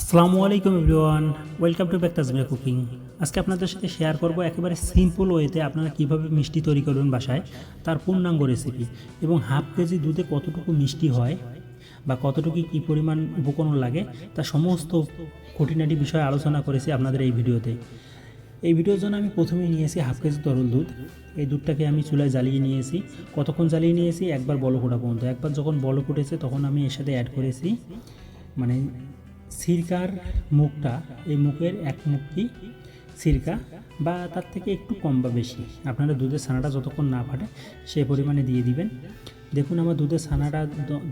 আসসালামু আলাইকুম everyone, welcome to back Tajmia cooking. আজকে আপনাদের সাথে শেয়ার করব একেবারে সিম্পল ওয়েতে আপনারা কীভাবে মিষ্টি তৈরি করবেন বাসায়, তার পূর্ণাঙ্গ রেসিপি এবং হাফ কেজি দুধে কতটুকু মিষ্টি হয় বা কতটুকু কী পরিমাণ উপকরণ লাগে, তা সমস্ত খুঁটিনাটি বিষয়ে আলোচনা করেছি আপনাদের এই ভিডিওতে। এই ভিডিওর জন্য আমি প্রথমে নিয়েছি হাফ কেজি তরল দুধ। এই দুধটাকে আমি চুলায় জ্বালিয়ে নিয়েছি। কতক্ষণ জ্বালিয়ে নিয়েছি? একবার বলো ফোটা পর্যন্ত। একবার যখন বলো ফুটেছে তখন আমি এর সাথে অ্যাড করেছি মানে সিরকার মুখটা, এই মুখের এক মুখটি সিরকা বা তার থেকে একটু কম বা বেশি। আপনারা দুধের ছানাটা যতক্ষণ না ফাটে সেই পরিমাণে দিয়ে দিবেন। দেখুন আমার দুধের ছানাটা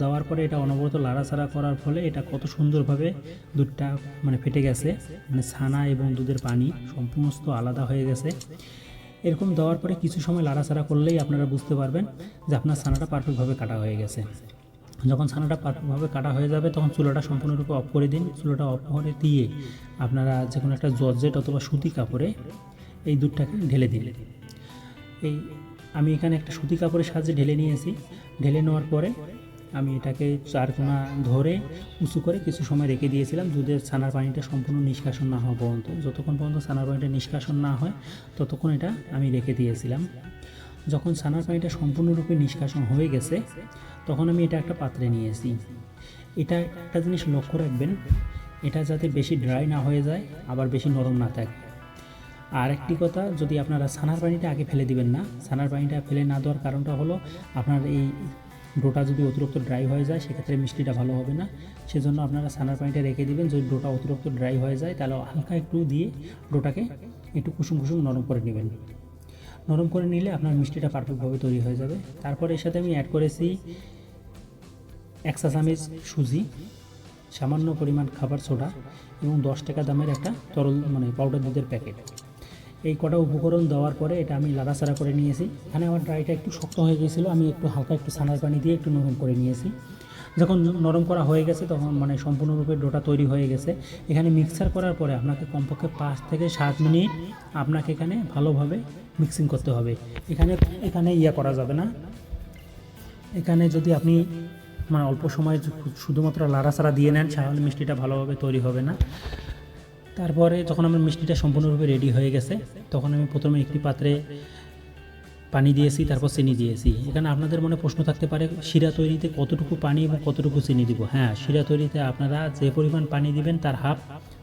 দেওয়ার পরে এটা অনবরত লাড়াচাড়া করার ফলে এটা কত সুন্দরভাবে দুধটা মানে ফেটে গেছে। মানে ছানা এবং দুধের পানি সম্পূর্ণ আলাদা হয়ে গেছে। এরকম দেওয়ার পরে কিছু সময় লাড়াচাড়া করলেই আপনারা বুঝতে পারবেন যে আপনার ছানাটা পারফেক্টভাবে কাটা হয়ে গেছে। যখন ছানাটা পারফেক্টভাবে কাটা হয়ে যাবে, তখন চুলাটা সম্পূর্ণরূপে অফ করে দিন। চুলাটা অফ করে দিয়ে আপনারা যে কোনো একটা জর্জেট অথবা সুতি কাপড়ে এই দুধটাকে ঢেলে দিন। এই আমি এখানে একটা সুতি কাপড়ের সাহায্যে ঢেলে নিয়েছি। ঢেলে নেওয়ার পরে আমি এটাকে চারকোনা ধরে উঁচু করে কিছু সময় রেখে দিয়েছিলাম দুধের ছানার পানিটা সম্পূর্ণ নিষ্কাশন না হওয়া পর্যন্ত। যতক্ষণ পর্যন্ত ছানার পানিটা নিষ্কাশন না হয়, ততক্ষণ এটা আমি রেখে দিয়েছিলাম। যখন ছানার পানিটা সম্পূর্ণরূপে নিষ্কাশন হয়ে গেছে, তখন আমি এটা একটা পাত্রে নিয়েছি এটা একটা জিনিস লক্ষ্য রাখবেন, এটা যাতে বেশি ড্রাই না হয়ে যায়, আবার বেশি নরম না থাকে। আর একটি কথা, যদি আপনারা ছানার পানিটা আগে ফেলে দিবেন না, ছানার পানিটা ফেলে না দেওয়ার কারণটা হলো, আপনার এই ডোটা যদি অতিরিক্ত ড্রাই হয়ে যায়, সেক্ষেত্রে মিষ্টিটা ভালো হবে না। সেজন্য আপনারা ছানার পানিটা রেখে দিবেন, যদি ডোটা অতিরিক্ত ড্রাই হয়ে যায়, তাহলে হালকা একটু দিয়ে ডোটাকে একটু কুসুম কুসুম নরম করে নেবেন। নরম করে নিলে আপনার মিষ্টিটা পারফেক্টভাবে তৈরি হয়ে যাবে। তারপর এর সাথে আমি অ্যাড করেছি এক চা চামচ সুজি, সামান্য পরিমাণ খাবার সোডা এবং দশ টাকা দামের একটা তরল মানে পাউডার দুধের প্যাকেট এই কটা উপকরণ দেওয়ার পরে এটা আমি লাড়াচাড়া করে নিয়েছি। এখানে আমার ড্রাইটা একটু শক্ত হয়ে গিয়েছিল, আমি একটু হালকা একটু ছানার পানি দিয়ে একটু নরম করে নিয়েছি। যখন নরম করা হয়ে গেছে তখন মানে সম্পূর্ণরূপে ডোটা তৈরি হয়ে গেছে। এখানে মিক্সার করার পরে আপনাকে কমপক্ষে পাঁচ থেকে সাত মিনিট আপনাকে এখানে ভালোভাবে মিক্সিং করতে হবে। এখানে এখানে ইয়া করা যাবে না। এখানে যদি আপনি মানে অল্প সময় শুধুমাত্র লাড়াচাড়া দিয়ে নেন, তাহলে মিষ্টিটা ভালোভাবে তৈরি হবে না। তারপরে যখন আমার মিষ্টিটা সম্পূর্ণরূপে রেডি হয়ে গেছে, তখন আমি প্রথমে একটি পাত্রে পানি দিয়েছি, তারপর চিনি দিয়েছি। এখানে আপনাদের মনে প্রশ্ন থাকতে পারে, শিরা তৈরিতে কতটুকু পানি এবং কতটুকু চিনি দিব? হ্যাঁ শিরা তৈরিতে আপনারা যে পরিমাণ পানি দিবেন, তার হাফ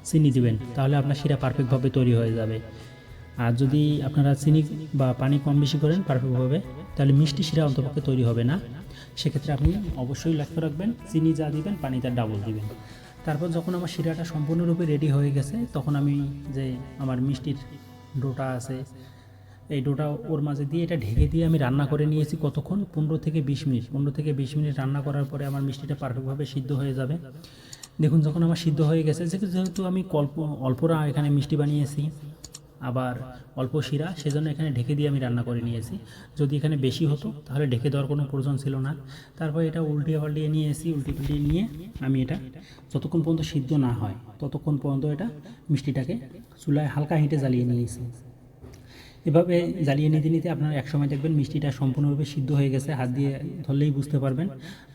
চিনি দিবেন। তাহলে আপনার শিরা পারফেক্টভাবে তৈরি হয়ে যাবে। আর যদি আপনারা চিনি বা পানি কম বেশি করেন পারফেক্টভাবে, তাহলে মিষ্টি শিরা অন্তপক্ষে তৈরি হবে না। সেক্ষেত্রে আপনি অবশ্যই লক্ষ্য রাখবেন, চিনি যা দিবেন, পানি তার ডাবল দিবেন। তারপর যখন আমার শিরাটা সম্পূর্ণরূপে রেডি হয়ে গেছে, তখন আমি যে আমার মিষ্টির ডোটা আছে, এই ডোটা ওর মাঝে দিয়ে এটা ঢেকে দিয়ে আমি রান্না করে নিয়েছি কতক্ষণ? পনেরো থেকে বিশ মিনিট। পনেরো থেকে বিশ মিনিট রান্না করার পরে আমার মিষ্টিটা পারফেক্টভাবে সিদ্ধ হয়ে যাবে। দেখুন, যখন আমার সিদ্ধ হয়ে গেছে, যেহেতু আমি কল্প অল্পরা এখানে মিষ্টি বানিয়েছি আবার অল্প শিরা, সেজন্য এখানে ঢেকে দিয়ে আমি রান্না করে নিয়েছি। যদি এখানে বেশি হতো, তাহলে ঢেকে দেওয়ার কোনো প্রয়োজন ছিল না। তারপর এটা উল্টিয়ে পাল্টিয়ে নিয়ে এসি উল্টে পাল্টিয়ে নিয়ে আমি এটা যতক্ষণ পর্যন্ত সিদ্ধ না হয়, ততক্ষণ পর্যন্ত এটা মিষ্টিটাকে চুলায় হালকা হিটে জ্বালিয়ে নিয়েছি। এভাবে জ্বালিয়ে নিতে নিতে আপনারা একসময় দেখবেন মিষ্টিটা সম্পূর্ণরূপে সিদ্ধ হয়ে গেছে, হাত দিয়ে ধরলেই বুঝতে পারবেন।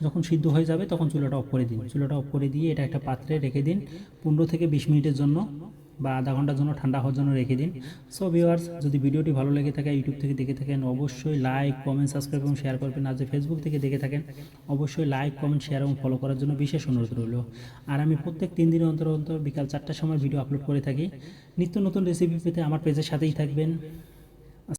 যখন সিদ্ধ হয়ে যাবে, তখন চুলাটা অফ করে দিন। চুলাটা অফ করে দিয়ে এটা একটা পাত্রে রেখে দিন, পনেরো থেকে বিশ মিনিটের জন্য বা আধা ঘণ্টার জন্য ঠান্ডা হওয়ার জন্য রেখে দিন। সো ভিওয়ার্স যদি ভিডিওটি ভালো লেগে থাকে ইউটিউব থেকে দেখে থাকেন, অবশ্যই লাইক কমেন্ট সাবস্ক্রাইব এবং শেয়ার করবেন। আর যে ফেসবুক থেকে দেখে থাকেন, অবশ্যই লাইক কমেন্ট শেয়ার এবং ফলো করার জন্য বিশেষ অনুরোধ রইল। আর আমি প্রত্যেক তিন দিন অন্তর অন্তর বিকাল চারটার সময় ভিডিও আপলোড করে থাকি। নিত্য নতুন রেসিপি পেতে আমার পেজের সাথেই থাকবেন।